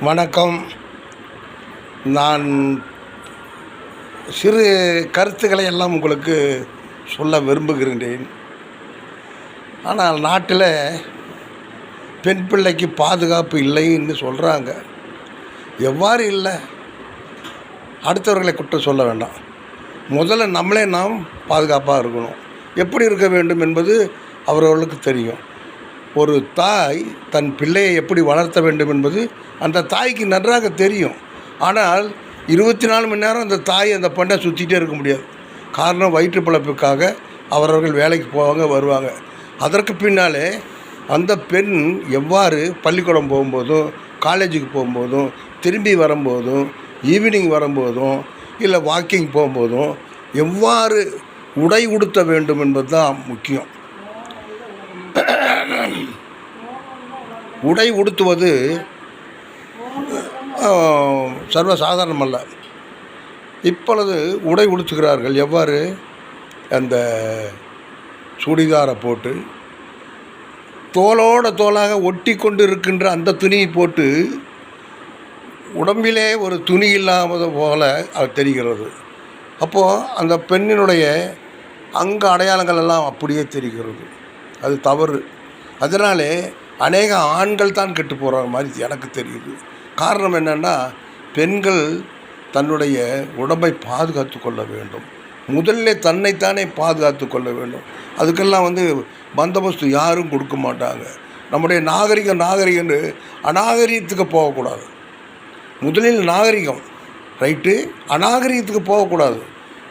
வணக்கம். நான் சிறு கருத்துக்களை எல்லாம் உங்களுக்கு சொல்ல விரும்புகின்றேன். ஆனால் நாட்டில் பெண் பிள்ளைக்கு பாதுகாப்பு இல்லைன்னு சொல்கிறாங்க எவ்வாறு இல்லை? அடுத்தவர்களை குற்றம் சொல்ல வேண்டாம். முதல்ல நம்மளே நாம் பாதுகாப்பாக இருக்கணும். எப்படி இருக்க வேண்டும் என்பது அவரவர்களுக்கு தெரியும். ஒரு தாய் தன் பிள்ளையை எப்படி வளர்த்த வேண்டும் என்பது அந்த தாய்க்கு நன்றாக தெரியும். ஆனால் இருபத்தி நாலு மணி நேரம் அந்த தாய் அந்த பெண்ணை சுற்றிட்டே இருக்க முடியாது. காரணம் வயிற்று பிழப்புக்காக அவரவர்கள் வேலைக்கு போவாங்க வருவாங்க. அதற்கு பின்னாலே அந்த பெண் எவ்வாறு பள்ளிக்கூடம் போகும்போதும் காலேஜுக்கு போகும்போதும் திரும்பி வரும்போதும் ஈவினிங் வரும்போதும் இல்லை வாக்கிங் போகும்போதும் எவ்வாறு உடை உடுத்த வேண்டும் என்பது தான் முக்கியம். உடை உடுத்துவது ஆஹ், சர்வசாதாரணமல்ல. இப்பொழுது உடை உடுத்துகிறார்கள் எவ்வாறு? அந்த சுடிதாரை போட்டு தோலோட தோலாக ஒட்டி கொண்டு இருக்கின்ற அந்த துணியை போட்டு உடம்பிலே ஒரு துணி இல்லாமது போல அது தெரிகிறது. அப்போது அந்த பெண்ணினுடைய அங்க அடையாளங்கள் எல்லாம் அப்படியே தெரிகிறது. அது தவறு. அதனாலே அநேக ஆண்கள் தான் கெட்டு போகிற மாதிரி எனக்கு தெரியுது. காரணம் என்னென்னா பெண்கள் தன்னுடைய உடம்பை பாதுகாத்து கொள்ள வேண்டும். முதல்ல தன்னைத்தானே பாதுகாத்து கொள்ள வேண்டும். அதுக்கெல்லாம் வந்து பந்தோபஸ்து யாரும் கொடுக்க மாட்டாங்க. நம்முடைய நாகரிகம் நாகரிகம்னு அநாகரிகத்துக்கு போகக்கூடாது. முதலில் நாகரிகம் ரைட்டு? அநாகரிகத்துக்கு போகக்கூடாது.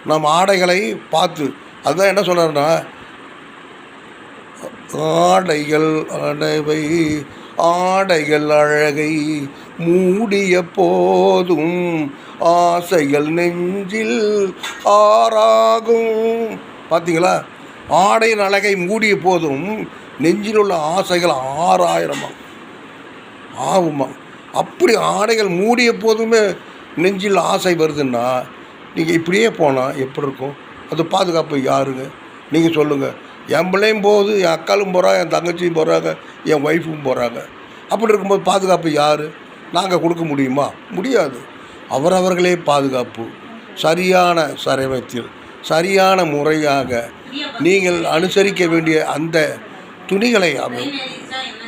நம்ம ஆடைகளை பார்த்து அதுதான் என்ன சொல்கிறாருன்னா ஆடைகள் அடவை ஆடைகள் அழகை மூடிய போதும் ஆசைகள் நெஞ்சில் ஆறாகும். பார்த்தீங்களா ஆடையின் அழகை மூடிய போதும் நெஞ்சில் உள்ள ஆசைகள் ஆறாயிரமா? ஆகுமா? அப்படி ஆடைகள் மூடிய போதுமே நெஞ்சில் ஆசை வருதுன்னா நீங்கள் இப்படியே போனால் எப்படி இருக்கும்? அது பாதுகாப்பு யாருங்க? நீங்கள் சொல்லுங்கள் என் பிள்ளையும் போகுது என் அக்காலும் போகிறா என் தங்கச்சியும் போகிறாங்க என் ஒய்ஃபும் போகிறாங்க அப்படி இருக்கும்போது பாதுகாப்பு யார்? நாங்கள் கொடுக்க முடியுமா? முடியாது. அவரவர்களே பாதுகாப்பு. சரியான சரவத்தில் சரியான முறையாக நீங்கள் அனுசரிக்க வேண்டிய அந்த துணிகளை அவ-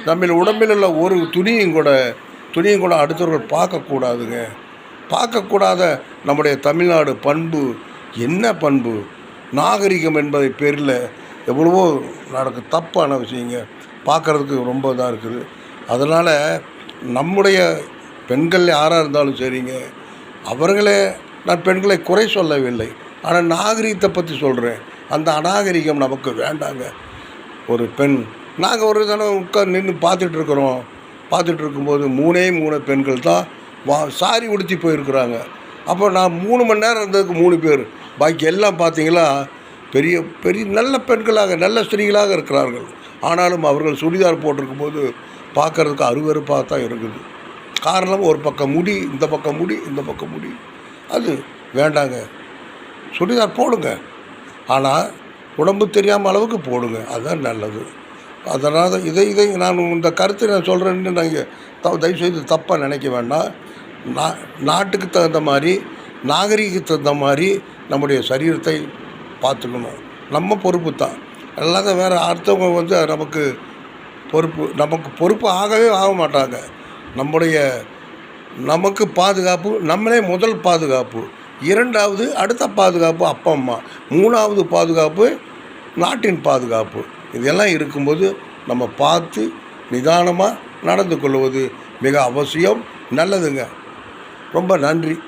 நம்ம உடம்பில் உள்ள ஒரு துணியும் கூட துணியும் கூட அடுத்தவர்கள் பார்க்கக்கூடாதுங்க. பார்க்கக்கூடாத நம்முடைய தமிழ்நாடு பண்பு என்ன பண்பு? நாகரிகம் என்பதை பேரில் எவ்வளவோ நடக்கு தப்பான விஷயங்க. பார்க்குறதுக்கு ரொம்ப இதாக இருக்குது. அதனால் நம்முடைய பெண்கள் யாராக இருந்தாலும் சரிங்க. அவர்களே நான் பெண்களை குறை சொல்லவில்லை. ஆனால் நாகரிகத்தை பற்றி சொல்கிறேன் அந்த அநாகரிகம் நமக்கு வேண்டாங்க. ஒரு பெண் நாங்கள் ஒரு தடவை உட்கார் நின்று பார்த்துட்டு இருக்கிறோம். பார்த்துட்டு இருக்கும்போது மூணே மூணு பெண்கள் தான் வா சாரி உடுத்தி போயிருக்கிறாங்க. அப்போ நான் மூணு மணி நேரம் இருந்ததுக்கு மூணு பேர். பாக்கி எல்லாம் பார்த்தீங்களா பெரிய பெரிய நல்ல பெண்களாக நல்ல ஸ்திரீகளாக இருக்கிறார்கள். ஆனாலும் அவர்கள் சுடிதார் போட்டிருக்கும் போது பார்க்கறதுக்கு அருவருப்பாக தான் இருக்குது. காரணம் ஒரு பக்கம் முடி இந்த பக்கம் முடி இந்த பக்கம் முடி. அது வேண்டாங்க. சுடிதார் போடுங்க. ஆனால் உடம்பு தெரியாமல் அளவுக்கு போடுங்க. அதுதான் நல்லது. அதனால் இதை இதை நான் இந்த கருத்தை நான் சொல்கிறேன்னு நீங்கள் த தயவுசெய்து தப்பாக நினைக்க வேண்டாம். நா நாட்டுக்கு தகுந்த மாதிரி நாகரிகத்துக்கு தகுந்த மாதிரி நம்முடைய சரீரத்தை பார்த்துக்கணும். நம்ம பொறுப்பு தான். அல்லாத வேறு அடுத்தவங்க வந்து நமக்கு பொறுப்பு நமக்கு பொறுப்பு ஆகவே ஆக மாட்டாங்க. நம்முடைய நமக்கு பாதுகாப்பு நம்மளே முதல் பாதுகாப்பு. இரண்டாவது அடுத்த பாதுகாப்பு அப்பா அம்மா. மூணாவது பாதுகாப்பு நாட்டின் பாதுகாப்பு. இதெல்லாம் இருக்கும்போது நம்ம பார்த்து நிதானமாக நடந்து கொள்வது மிக அவசியம். நல்லதுங்க. ரொம்ப நன்றி.